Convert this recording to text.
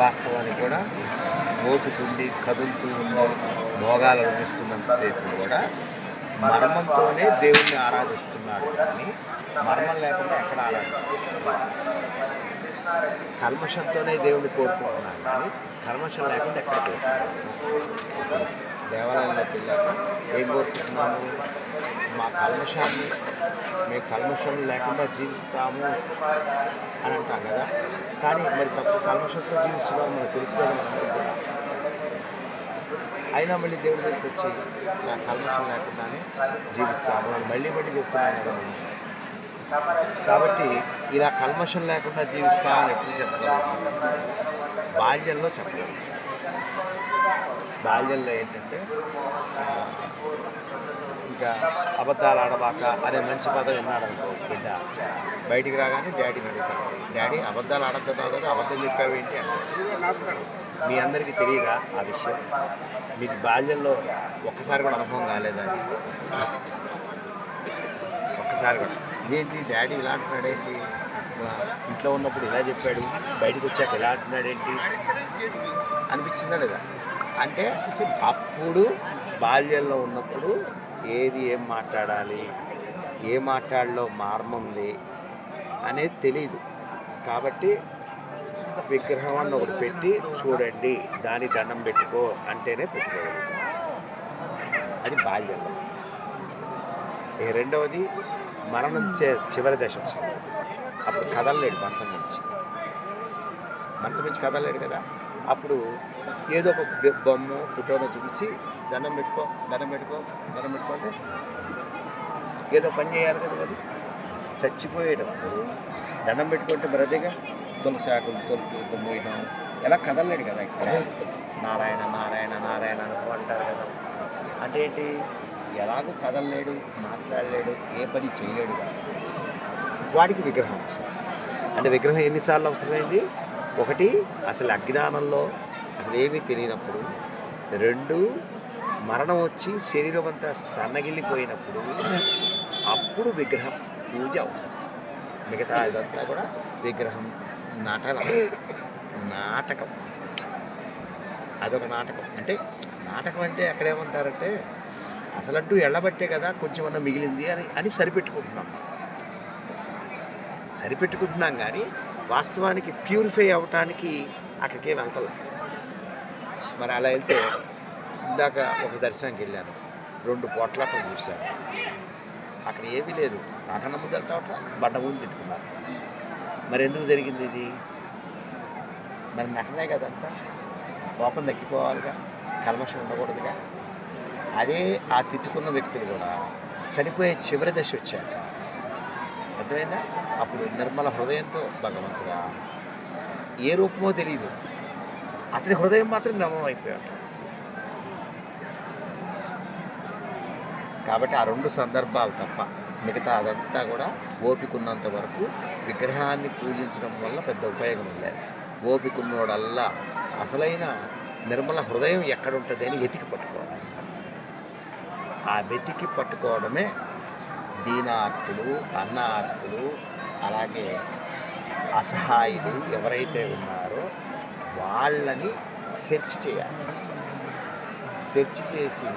వాస్తవాన్ని కూడా ఓపికండి కదులుతూ ఉండి భోగాలు అనిపిస్తున్నంతసేపు కూడా మర్మంతోనే దేవుణ్ణి ఆరాధిస్తున్నాడు కానీ మర్మం లేకుండా ఎక్కడ ఆరాధిస్తున్నాడు? కల్మషంతోనే దేవుణ్ణి కోరుకుంటున్నాడు కానీ కల్మషం లేకుండా ఎక్కడ కోరుకుంటున్నాడు? దేవాలయంలోకి వెళ్ళాక ఏం కోరుకుంటున్నాము? మా కల్మషాన్ని మేము కల్మషం లేకుండా జీవిస్తాము అని అంటాం కదా. కానీ మరి తప్పు కల్మషంతో జీవిస్తున్నారు మనం తెలుసుకోవాలి మనందరం కూడా. అయినా మళ్ళీ దేవుడి దగ్గరికి వచ్చి నా కల్మషం లేకుండానే జీవిస్తాము అని మళ్ళీ మళ్ళీ చెప్తున్నాను కదా కాబట్టి ఇలా కల్మషం లేకుండా జీవిస్తామని ఎప్పుడు చెప్పగలుగుతాం బాల్యంలో చెప్పగలుగుతాం బాల్యంలో ఏంటంటే ఇంకా అబద్ధాలు ఆడబాక అనే మంచి పదం విన్నాడు అనుకో బిడ్డ. బయటికి రాగానే డాడీని అడుగుతాడు డాడీ అబద్ధాలు ఆడద్దున్నావు కదా అబద్ధం చెప్పావేంటి అంటాడు మీ అందరికీ తెలియదా ఆ విషయం? మీకు బాల్యంలో ఒక్కసారి కూడా అనుభవం కాలేదా ఒక్కసారి కూడా. ఇదేంటి డాడీ ఇలా అంటున్నాడేంటి? ఇంట్లో ఉన్నప్పుడు ఇలా చెప్పాడు. బయటకు వచ్చాక ఇలా అంటున్నాడేంటి? అనిపించిందా లేదా? అంటే అప్పుడు బాల్యంలో ఉన్నప్పుడు ఏది ఏం మాట్లాడాలి? ఏ మాట్లాడలో మార్మంది అనేది తెలియదు కాబట్టి విగ్రహం అని ఒకటి పెట్టి చూడండి దాని దండం పెట్టుకో అంటేనే పెట్టుకోగలుగుతాం. అది బాల్యం. ఈ రెండవది మరణం చే చివరి దశ వస్తుంది. అప్పుడు కదలలేడు మంచం నుంచి. మంచం నుంచి కదలలేడు కదా? అప్పుడు ఏదో ఒక బొమ్మ ఫోటోను చూపించి దండం పెట్టుకో దండం పెట్టుకో దండం పెట్టుకో అంటే ఏదో పని చేయాలి కదా మరి. చచ్చిపోయేటప్పుడు దండం పెట్టుకుంటే మరి అదేగా? తులసి ఆకులు తులసి మోయడం ఎలా కదలలేడు కదా ఇక్కడ. నారాయణ నారాయణ నారాయణ అనుకో అంటారు కదా. అంటే ఏంటి? ఎలాగో కదలలేడు మాట్లాడలేడు ఏ పని చేయలేడు వాడికి విగ్రహం అవసరం. అంటే విగ్రహం ఎన్నిసార్లు అవసరమైంది? ఒకటి అసలు అజ్ఞానంలో అసలు ఏమీ తెలియనప్పుడు రెండు మరణం వచ్చి శరీరం అంతా సన్నగిల్లిపోయినప్పుడు అప్పుడు విగ్రహం పూజ అవసరం. మిగతా ఇదంతా కూడా విగ్రహం నటన నాటకం. అదొక నాటకం. అంటే నాటకం అంటే అక్కడేమంటారంటే అసలంటూ ఎళ్ళబట్టే కదా కొంచెం అన్న మిగిలింది అని అని సరిపెట్టుకుంటున్నాం. సరిపెట్టుకుంటున్నాం కానీ వాస్తవానికి ప్యూరిఫై అవ్వటానికి అక్కడికే వెళ్తలే మరి అలా వెళ్తే ఇందాక ఒక దర్శనానికి వెళ్ళాను. రెండు పొట్లాటలు చూశాను. అక్కడ ఏమీ లేదు. నాకన్న ముందు వెళ్తా బండ ముందు తిట్టుకున్నారు. మరి ఎందుకు జరిగింది ఇది? మరి నటనే కదంతా కోపం తగ్గిపోవాలిగా. కల్మషం ఉండకూడదుగా. అదే ఆ తిట్టుకున్న వ్యక్తులు కూడా చనిపోయే చివరి దశ వచ్చాక అర్థమైందా? అప్పుడు నిర్మల హృదయంతో భగవంతుడా ఏ రూపమో తెలియదు అతని హృదయం మాత్రం నమ్మం అయిపోయాడు కాబట్టి ఆ రెండు సందర్భాలు తప్ప మిగతా అదంతా కూడా ఓపిక ఉన్నంత వరకు విగ్రహాన్ని పూజించడం వల్ల పెద్ద ఉపయోగం లేదు. ఓపిక ఉన్నోడల్లా అసలైన నిర్మల హృదయం ఎక్కడ ఉంటుంది అని వెతికి పట్టుకోవాలి. ఆ వెతికి పట్టుకోవడమే దీనార్థులు అన్నార్థులు అలాగే అసహాయులు ఎవరైతే ఉన్నారో వాళ్ళని సెర్చ్ చేయాలి. సెర్చ్ చేసి